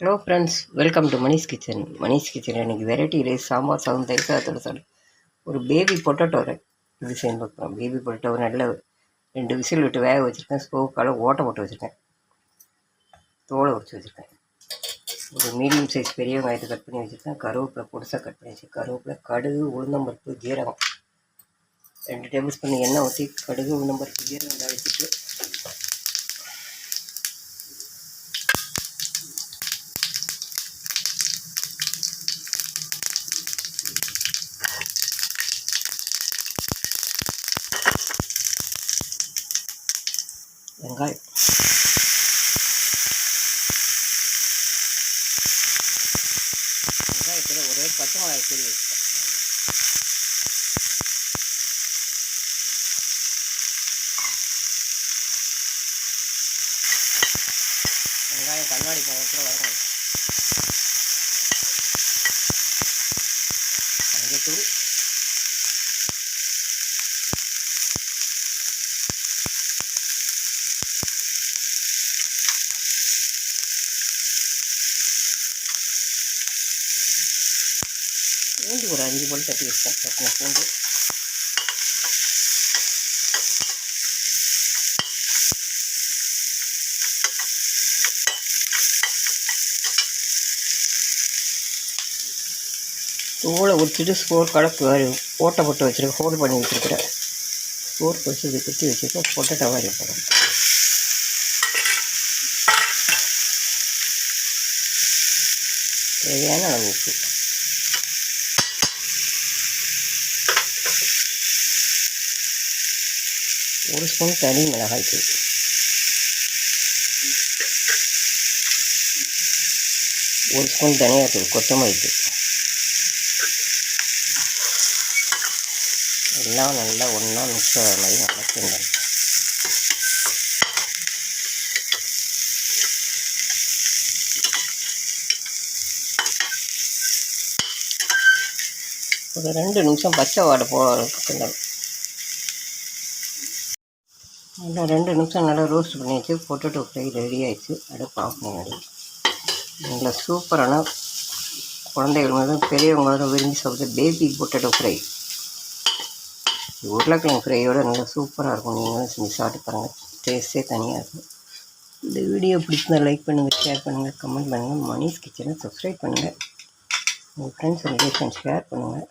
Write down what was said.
Hello friends welcome to Manish kitchen Manish kitchen எனக்கு variety rice sambar சாதம் தயிர் சாதத்தோட சார் ஒரு பேபி பொட்டேட்டோ இது செய்ய பார்க்குறோம் பேபி பொட்டேட்டோ நல்ல ரெண்டு விசில் விட்டு வேக வச்சுருக்கேன். ஸ்டோவுக்கால ஓட்டை போட்டு வச்சுருக்கேன். தோலை உரிச்சு வச்சுருக்கேன். ஒரு மீடியம் சைஸ் பெரிய வெங்காயத்தை கட் பண்ணி வச்சுருக்கேன். கருவேப்பிலை பொடிசாக கட் பண்ணி வச்சு கருவேப்பிலை கடுகு உளுந்தம்பருப்பு ஜீரகம். ரெண்டு டேபிள் ஸ்பூன் எண்ணெய் ஊற்றி கடுகு உளுந்தம்பருப்பு ஜீரகம் தாளிச்சிட்டு வெங்காயம். வெங்காயத்தில் ஒரே பச்சை மிளகாய் கீறி வெங்காயம் கண்ணாடி பழத்தில் வரணும் மஞ்சத்தூள் பூண்டு ஒரு அஞ்சு பல் தட்டி வச்சேன் பூண்டு. தோலை உரிச்சிட்டு ஸ்கோர் கலப்பு ஓட்டை போட்டு வச்சுருக்கேன் ஹோல்ட் பண்ணி வச்சுருக்கிறேன் ஸ்கோர் பொரிச்சு இது குத்தி வச்சுருக்கேன் பொட்டேட்டோ வாரி போகிறேன் தேவையான அளவு உப்பு. ஒரு ஸ்பூன் தனி மிளகாய் தூள். ஒரு ஸ்பூன் தனியாத்தூள் கொத்தமல்லி தூள். எல்லாம் நல்லா ஒன்றா மிக்ஸ் ஆகிற மாதிரி நல்லா கிண்டணும் ஒரு ரெண்டு நிமிஷம் பச்சை வாடை போகிற கிண்டணும் நல்லா ரெண்டு நிமிஷம் நல்லா ரோஸ்ட் பண்ணி வச்சு பொட்டேட்டோ ஃப்ரை ரெடி ஆகிடுச்சு அடுப்பு ஆஃப் பண்ணி நல்லா சூப்பரான குழந்தைகள் முதல் பெரியவங்க முதல்ல விரும்பி சாப்பிட்டு பேபி பொட்டேட்டோ ஃப்ரை உருளைக்கிழங்கு ஃப்ரையோட நல்லா சூப்பராக இருக்கும். நீங்களும் செஞ்சு சாப்பிட்டு பாருங்கள் டேஸ்ட்டே தனியாக இருக்கும். இந்த வீடியோ பிடிச்சிருந்தா லைக் பண்ணுங்கள் ஷேர் பண்ணுங்கள் கமெண்ட் பண்ணுங்கள் மணிஷ் கிச்சனை சப்ஸ்கிரைப் பண்ணுங்கள் உங்கள் ஃப்ரெண்ட்ஸ் ரிலேஷன் ஷேர் பண்ணுங்கள்